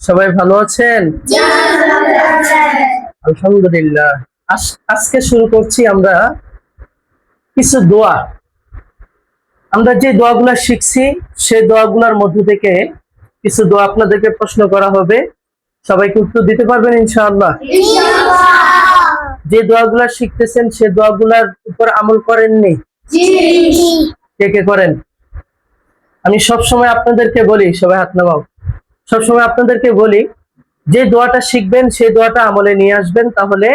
সবাই ভালো আছেন আলহামদুলিল্লাহ। আজ- আজকে শুরু করছি আমরা কিছু দোয়া। আমরা যে দোয়াগুলা শিখছি সেই দোয়াগুলার মধ্য থেকে কিছু দোয়া আপনাদেরকে প্রশ্ন করা হবে। সবাইকে উত্তর দিতে পারবেন ইনশাআল্লাহ। যে দোয়াগুলা শিখতেছেন সে দোয়াগুলার উপর আমল করেননি। কে কে করেন? আমি সব সময় আপনাদেরকে বলি সবাই হাত নামাও। সবসময় আপনাদেরকে বলি যে দোয়াটা শিখবেন সেই দোয়াটা আমলে নিয়ে আসবেন তাহলে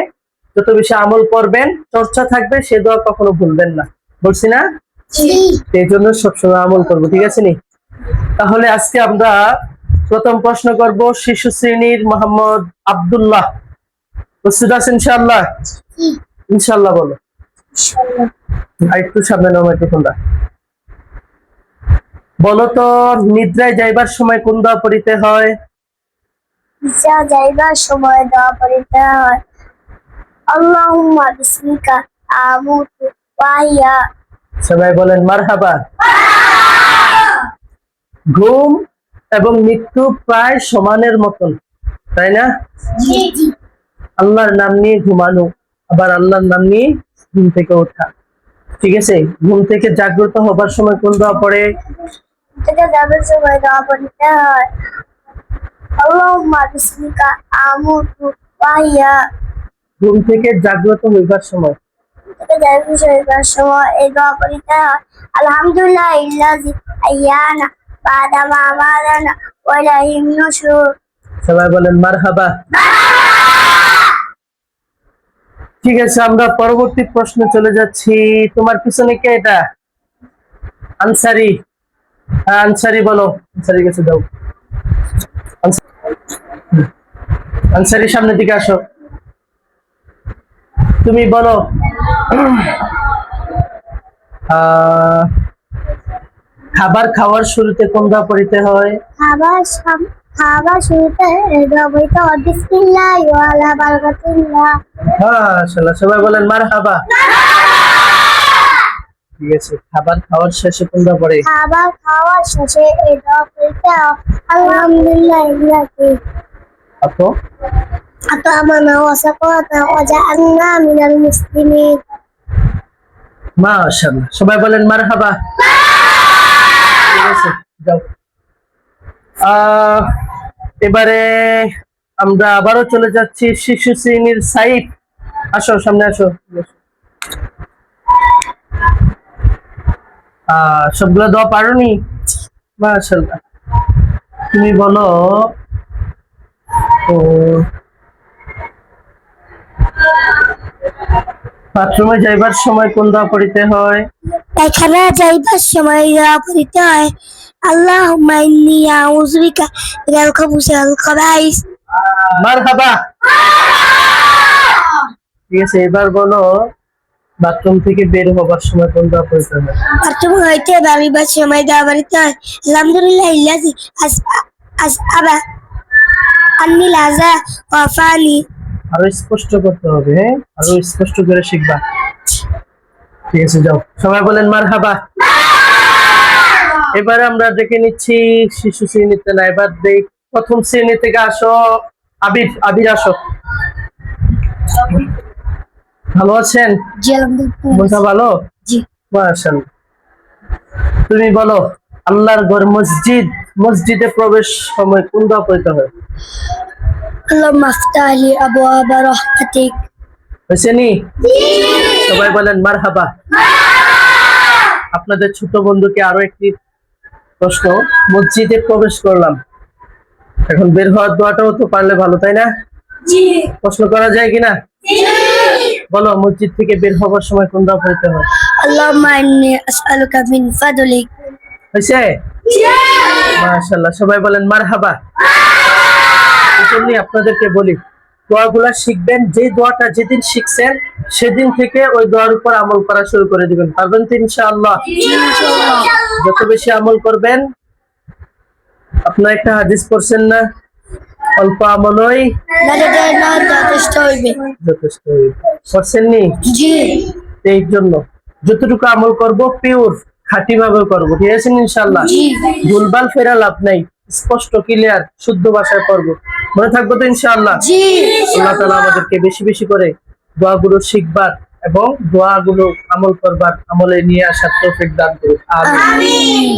যত বেশি আমল করবেন চর্চা থাকবে সে দোয়া কখনো ভুলবেন না। বলছি না? এই জন্য সবসময় আমল করব ঠিক আছে নি? তাহলে আজকে আমরা প্রথম প্রশ্ন করব শিশু শ্রেণির মোহাম্মদ আব্দুল্লাহ। প্রস্তুত আছেন ইনশাআল্লাহ? ইনশাআল্লাহ বলো। আর একটু সামনে নাও মাইক্রোফোনটা। বলো তো নিদ্রায় যাইবার সময় কোন দোয়া পড়িতে হয়? যা যাইবার সময় দোয়া পড়িতে হয়। আল্লাহুম্মা বিসমিকা আমুতু ওয়াহিয়া। সবাই বলেন মারহাবা। ঘুম এবং মৃত্যু প্রায় সমানের মতন তাই না? আল্লাহর নাম নিয়ে ঘুমানো আবার আল্লাহর নাম নিয়ে ঘুম থেকে ওঠা। ঠিক আছে? ঘুম থেকে জাগ্রত হবার সময় কোন দোয়া পড়ে? থেকে যাবার সময় দোয়া পড়িতে হয়। আল্লাহুম্মা বিসমিকা আমুতু ওয়াহিয়া। ঘুম থেকে জাগ্রত হইবার সময়। থেকে যাবার যাইবার সময় এই দোয়া পড়িতে হয়। আলহামদুলিল্লাহ ইল্লাযী আইয়ানা বাদা মা আমাদানা ওয়া ইলাইহিন নুশুর সবাই বলেন মারহাবা! ঠিক আছে আমরা পরবর্তী প্রশ্ন চলে যাচ্ছি। তোমার পিছনে কে এটা? আনসারি। আনসারি বলো আনসারি কাছে দাও আনস- আনসারি সামনের দিকে আসো। তুমি বলো। খাবার খাওয়ার শুরুতে কোন দোয়া পড়িতে হয়? খাবার খাবার শুরুতে দোয়া পড়িতে হয় বিসমিল্লাহ ওয়া আলা বারাকাতিল্লাহ। মাশাআল্লাহ সবাই বলেন মারহাবা। খাবার খাওয়ার শেষে তোমরা পরে খাবার খাওয়ার শেষে এই দোয়াটা আলহামদুলিল্লাহ লাগে অত অত মিনাল মুসলিমিন। মাশাআল্লাহ সবাই বলেন মারহাবা। ঠিক আছে এবারে আমরা আবারও চলে যাচ্ছি শিশু শ্রেণির সাইট। আসো সামনে আসো। সবগুলো দেওয়া পারোনি? মাশাআল্লাহ তুমি বলো ও বাথরুমে যাইবার সময় কোন দোয়া পড়িতে হয়? এখানে যাইবার সময় দোয়া পড়িতে হয়। আল্লাহুম্মা ইন্নী আউযু বিকা মিনাল খুবুসি খাবাইস। মারহাবা। ঠিক আছে এবার বলো বাথরুম থেকে বের হবার সময় কোন দোয়া পড়িতে হয় বাথরুম হইতে বাড়িবার সময় দোয়া পড়িতে হয়। আলহামদুলিল্লাহ ইল্লাযী আসআবা আন্নি লাযা ওয়াফানি আরও স্পষ্ট করতে হবে হ্যাঁ? আরও স্পষ্ট করে শিখবা। ঠিক আছে যাও। সবাই বলেন মারহাবা। এবারে আমরা দেখে নিচ্ছি শিশু শ্রেণীতে না এবার দেখ প্রথম শ্রেণি থেকে আসো। আবির আবির আসো। ভালো আছেন? মনটা ভালো? তুমি বলো আল্লাহর ঘর মসজিদ মসজিদে প্রবেশ সময় কোন দোয়া পড়তে সবাই বলেন মারহাবা। আপনাদের ছোট বন্ধুকে আরও একটি প্রশ্ন মসজিদে প্রবেশ করলাম। এখন বের হওয়ার দোয়াটাও তো পারলে ভালো তাই না? প্রশ্ন করা যায় কিনা? বলো মসজিদ থেকে বের হওয়ার সময় কোন দোয়া পড়তে হয়? আল্লাহুম্মা আসআলুকা মিন ফাদলিক হইছে মাশাআল্লাহ সবাই বলেন মারহাবা। আপনাদেরকে বলি শিখবেন যে দোয়াটা যেদিন শিখছেন সেদিন থেকে ওই দোয়ার উপর আমল করা শুরু করে দিবেন। পারবেন তো ইনশাআল্লাহ। যত বেশি আমল করবেন আপনার একটা হাদিস পড়ছেন না? অল্প আমলই যথেষ্ট হইবে। যথেষ্ট হইবে। পড়ছেন নি জি। এই জন্য। যতটুকু আমল করব পিওর খাঁটি ভাবে করব। ঠিক আছে ইনশাল্লাহ ভুলভাল ফেরা লাভ নাই। স্পষ্ট ক্লিয়ার শুদ্ধ ভাষায় করব। মনে থাকব তো ইনশাআল্লাহ? আল্লাহ তালা আমাদেরকে বেশি বেশি করে দোয়াগুলো শিখবার এবং দোয়াগুলো আমল করবার আমলে নিয়ে আসার তৌফিক দান করুক। আমিন।